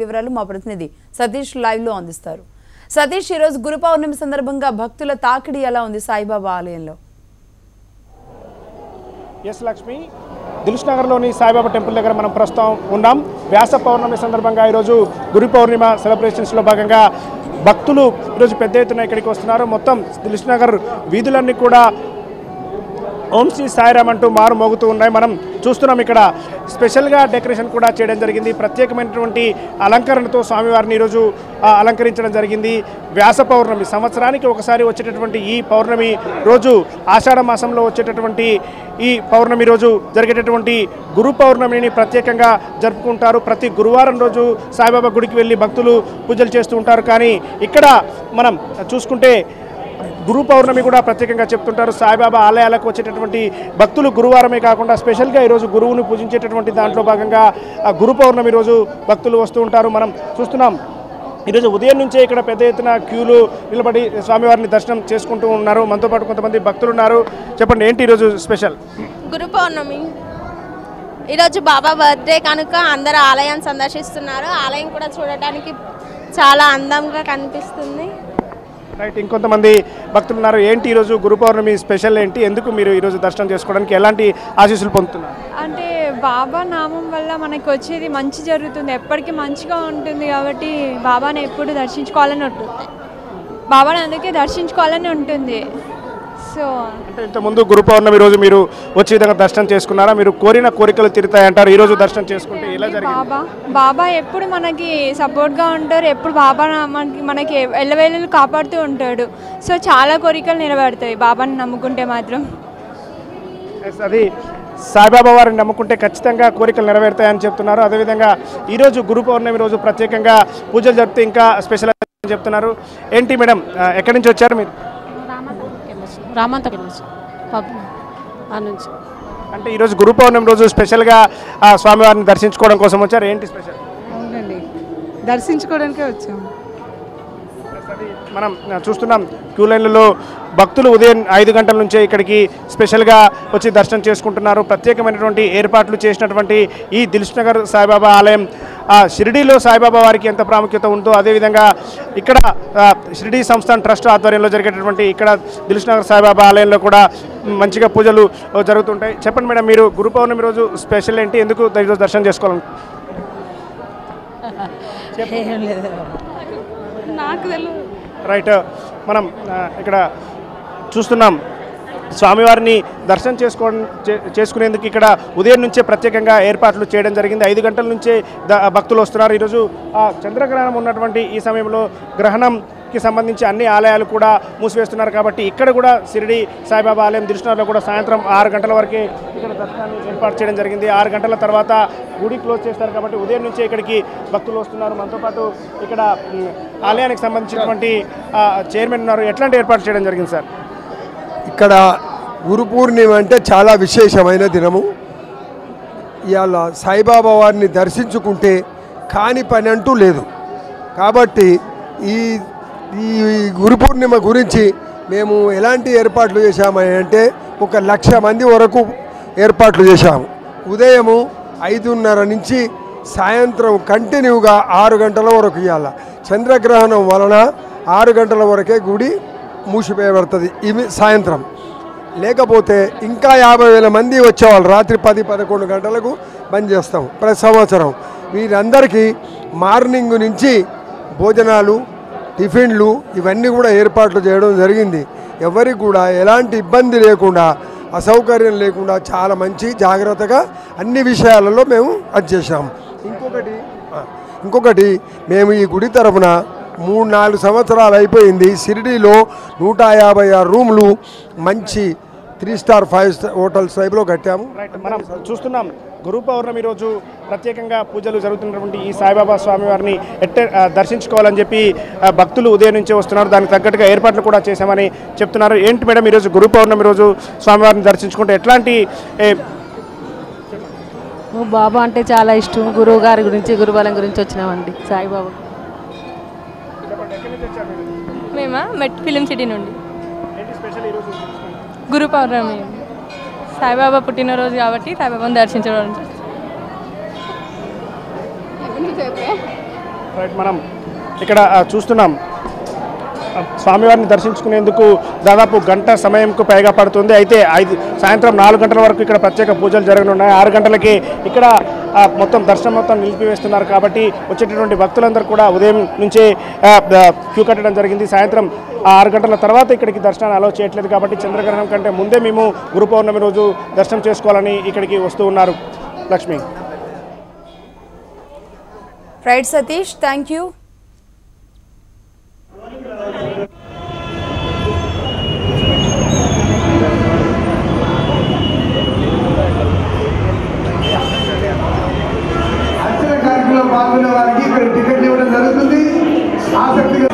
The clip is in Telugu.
వివరాలు మా ప్రతినిధి సతీష్ లైవ్లో అందిస్తారు. సతీష్ ఈరోజు గురు పౌర్ణమి సందర్భంగా భక్తుల తాకిడి ఎలా ఉంది సాయిబాబా ఆలయంలో? ఎస్ లక్ష్మి. దిల్ష్ నగర్లోని సాయిబాబా టెంపుల్ దగ్గర మనం ప్రస్తుతం ఉన్నాం. వ్యాస పౌర్ణమి సందర్భంగా ఈరోజు గురు పౌర్ణిమ సెలబ్రేషన్స్లో భాగంగా భక్తులు ఈరోజు పెద్ద ఎత్తున ఇక్కడికి వస్తున్నారు. మొత్తం దిల్ష్ నగర్ వీధులన్నీ కూడా ఓం శ్రీ సాయిరామ్ అంటూ మారు మోగుతూ ఉన్నాయి. మనం చూస్తున్నాం. ఇక్కడ స్పెషల్గా డెకరేషన్ కూడా చేయడం జరిగింది. ప్రత్యేకమైనటువంటి అలంకరణతో స్వామివారిని ఈరోజు అలంకరించడం జరిగింది. వ్యాస పౌర్ణమి సంవత్సరానికి ఒకసారి వచ్చేటటువంటి ఈ పౌర్ణమి రోజు ఆషాఢ మాసంలో వచ్చేటటువంటి ఈ పౌర్ణమి రోజు జరిగేటటువంటి గురు పౌర్ణమిని ప్రత్యేకంగా జరుపుకుంటారు. ప్రతి గురువారం రోజు సాయిబాబా గుడికి వెళ్ళి భక్తులు పూజలు చేస్తూ ఉంటారు. కానీ ఇక్కడ మనం చూసుకుంటే గురు పౌర్ణమి కూడా ప్రత్యేకంగా చెప్తుంటారు. సాయిబాబా ఆలయాలకు వచ్చేటటువంటి భక్తులు గురువారమే కాకుండా స్పెషల్గా ఈరోజు గురువుని పూజించేటటువంటి దాంట్లో భాగంగా గురు పౌర్ణమి రోజు భక్తులు వస్తూ ఉంటారు. మనం చూస్తున్నాం. ఈరోజు ఉదయం నుంచే ఇక్కడ పెద్ద ఎత్తున క్యూలు నిలబడి స్వామివారిని దర్శనం చేసుకుంటూ ఉన్నారు. మనతో పాటు కొంతమంది భక్తులు ఉన్నారు. చెప్పండి ఏంటి ఈరోజు స్పెషల్? గురు పౌర్ణమి ఈరోజు బాబా బర్త్డే కనుక అందరు ఆలయాన్ని సందర్శిస్తున్నారు. ఆలయం కూడా చూడటానికి చాలా అందంగా కనిపిస్తుంది. రైట్ ఇంకొంతమంది భక్తులు ఉన్నారు. ఏంటి ఈరోజు గురు పౌర్ణమి స్పెషల్ ఏంటి? ఎందుకు మీరు ఈరోజు దర్శనం చేసుకోవడానికి ఎలాంటి ఆశీస్సులు పొందుతున్నారు? అంటే బాబా నామం వల్ల మనకు వచ్చేది మంచి జరుగుతుంది. ఎప్పటికీ మంచిగా ఉంటుంది కాబట్టి బాబాని ఎప్పుడు దర్శించుకోవాలని ఉంటుంది. బాబాని అందుకే దర్శించుకోవాలని ఉంటుంది. సో అంటే ఇంతకుముందు గురు పౌర్ణమి రోజు మీరు వచ్చే విధంగా దర్శనం చేసుకున్నారా? మీరు కోరిన కోరికలు తీరుతాయంటారు? ఈ రోజు దర్శనం చేసుకుంటే ఎలా జరిగింది? బాబా. బాబా ఎప్పుడు మనకి సపోర్ట్గా ఉంటారు ఎప్పుడు బాబా మనకి మనకి ఎల్లవేళలు కాపాడుతూ ఉంటాడు. సో చాలా కోరికలు నెరవేరుతాయి బాబాని నమ్ముకుంటే మాత్రం. అది సాయిబాబా వారిని నమ్ముకుంటే ఖచ్చితంగా కోరికలు నెరవేరుతాయని చెప్తున్నారు. అదేవిధంగా ఈరోజు గురు పౌర్ణమి రోజు ప్రత్యేకంగా పూజలు జరిపితే ఇంకా స్పెషల్ అని చెప్తున్నారు. ఏంటి మేడం ఎక్కడి నుంచి వచ్చారు మీరు? రామంతకి నుంచి. పబ్ ఆ నుంచి. అంటే ఈరోజు గురు పౌర్ణమి రోజు స్పెషల్గా ఆ, స్వామివారిని దర్శించుకోవడం కోసం వచ్చారు. ఏంటి స్పెషల్? అవునండి. దర్శించుకోవడానికే వచ్చాము. మనం చూస్తున్నాం క్యూ లైన్లలో భక్తులు ఉదయం ఐదు గంటల నుంచే ఇక్కడికి స్పెషల్గా వచ్చి దర్శనం చేసుకుంటున్నారు. ప్రత్యేకమైనటువంటి ఏర్పాట్లు చేసినటువంటి ఈ దిల్ష్ నగర్ సాయిబాబా ఆలయం ఆ, షిరిడీలో సాయిబాబా వారికి ఎంత ప్రాముఖ్యత ఉందో అదేవిధంగా ఇక్కడ షిరిడీ సంస్థాన్ ట్రస్ట్ ఆధ్వర్యంలో జరిగేటటువంటి ఇక్కడ దిల్ష్ నగర్ సాయిబాబా ఆలయంలో కూడా మంచిగా పూజలు జరుగుతుంటాయి. చెప్పండి మేడం మీరు గురు పౌర్ణమి రోజు స్పెషల్ ఏంటి? ఎందుకు ఈరోజు దర్శనం నాకు తెలియదు రైట్ మనం ఇక్కడ చూస్తున్నాం. స్వామివారిని దర్శనం చేసుకో చే- చేసుకునేందుకు ఇక్కడ ఉదయం నుంచే ప్రత్యేకంగా ఏర్పాట్లు చేయడం జరిగింది. ఐదు గంటల నుంచే ద- భక్తులు వస్తున్నారు. ఈరోజు ఆ చంద్రగ్రహణం ఉన్నటువంటి ఈ సమయంలో గ్రహణంకి సంబంధించి అన్ని ఆలయాలు కూడా మూసివేస్తున్నారు కాబట్టి ఇక్కడ కూడా షిరిడి సాయిబాబా ఆలయం దిల్షనగర్లో కూడా సాయంత్రం ఆరు గంటల వరకే ఇక్కడ దర్శనాన్ని ఏర్పాటు చేయడం జరిగింది. ఆరు గంటల తర్వాత గుడి క్లోజ్ చేస్తారు కాబట్టి ఉదయం నుంచే ఇక్కడికి భక్తులు వస్తున్నారు. మనతో పాటు ఇక్కడ ఆలయానికి సంబంధించినటువంటి చైర్మన్ ఉన్నారు. ఎట్లాంటి ఏర్పాటు చేయడం జరిగింది సార్? ఇక్కడ గురు పూర్ణిమ అంటే చాలా విశేషమైన దినము. ఇవాళ సాయిబాబా వారిని దర్శించుకుంటే కాని పని అంటూ లేదు. కాబట్టి ఈ ఈ గురు పూర్ణిమ గురించి మేము ఎలాంటి ఏర్పాట్లు చేశామని అంటే ఒక లక్ష మంది వరకు ఏర్పాట్లు చేశాము. ఉదయము ఐదున్నర నుంచి సాయంత్రం కంటిన్యూగా ఆరు గంటల వరకు ఇవ్వాలి చంద్రగ్రహణం వలన ఆరు గంటల వరకే గుడి మూసివేయబడుతుంది ఇవి సాయంత్రం. లేకపోతే ఇంకా యాభై వేల మంది వచ్చేవాళ్ళు. రాత్రి పది పదకొండు గంటలకు బంద్ చేస్తాం. ప్రతి సంవత్సరం. వీరందరికీ మార్నింగ్ నుంచి భోజనాలు టిఫిన్లు ఇవన్నీ కూడా ఏర్పాట్లు చేయడం జరిగింది. ఎవరికి కూడా ఎలాంటి ఇబ్బంది లేకుండా అసౌకర్యం లేకుండా చాలా మంచి జాగ్రత్తగా అన్ని విషయాలలో మేము అది చేశాము ఇంకొకటి ఇంకొకటి మేము ఈ గుడి తరపున మూడు నాలుగు సంవత్సరాలు అయిపోయింది. షిరిడీలో నూట యాభై ఆరు రూమ్లు మంచి three star five star hotels టైప్లో కట్టాము. రైట్ మనం చూస్తున్నాం గురు పౌర్ణమి రోజు ప్రత్యేకంగా పూజలు జరుగుతున్నటువంటి ఈ సాయిబాబా స్వామి వారిని ఎట్ట దర్శించుకోవాలని చెప్పి భక్తులు ఉదయం నుంచే వస్తున్నారు. దానికి తగ్గట్టుగా ఏర్పాట్లు కూడా చేశామని చెప్తున్నారు. ఏంటి మేడం ఈరోజు గురు పౌర్ణమి రోజు స్వామివారిని దర్శించుకుంటే ఎట్లాంటి బాబా అంటే చాలా ఇష్టం. గురువు గారి గురించి గురుబలం గురించి వచ్చినామండి. సాయిబాబా. మేమా మెట్ ఫిలిం సిటీ నుండి. గురు పౌర్ణమి. సాయిబాబా పుట్టినరోజు కాబట్టి సాయిబాబాను దర్శించడం రైట్ మనం ఇక్కడ చూస్తున్నాం. స్వామివారిని దర్శించుకునేందుకు దాదాపు గంట సమయంకు పైగా పడుతుంది. అయితే ఐదు సాయంత్రం నాలుగు గంటల వరకు ఇక్కడ ప్రత్యేక పూజలు జరగనున్నాయి. ఆరు గంటలకి ఇక్కడ మొత్తం దర్శనం మొత్తం నిలిపివేస్తున్నారు కాబట్టి వచ్చేటటువంటి భక్తులందరూ కూడా ఉదయం నుంచే క్యూ కట్టడం జరిగింది. సాయంత్రం ఆ ఆరు గంటల తర్వాత ఇక్కడికి దర్శనాన్ని అలౌ చేయట్లేదు కాబట్టి చంద్రగ్రహణం కంటే ముందే మేము గురు పౌర్ణమి రోజు దర్శనం చేసుకోవాలని ఇక్కడికి వస్తూ ఉన్నారు. Lakshmi. Right Satish thank you ఉన్న వారికి ఇక్కడ టికెట్లు ఇవ్వడం జరుగుతుంది. ఆసక్తిగా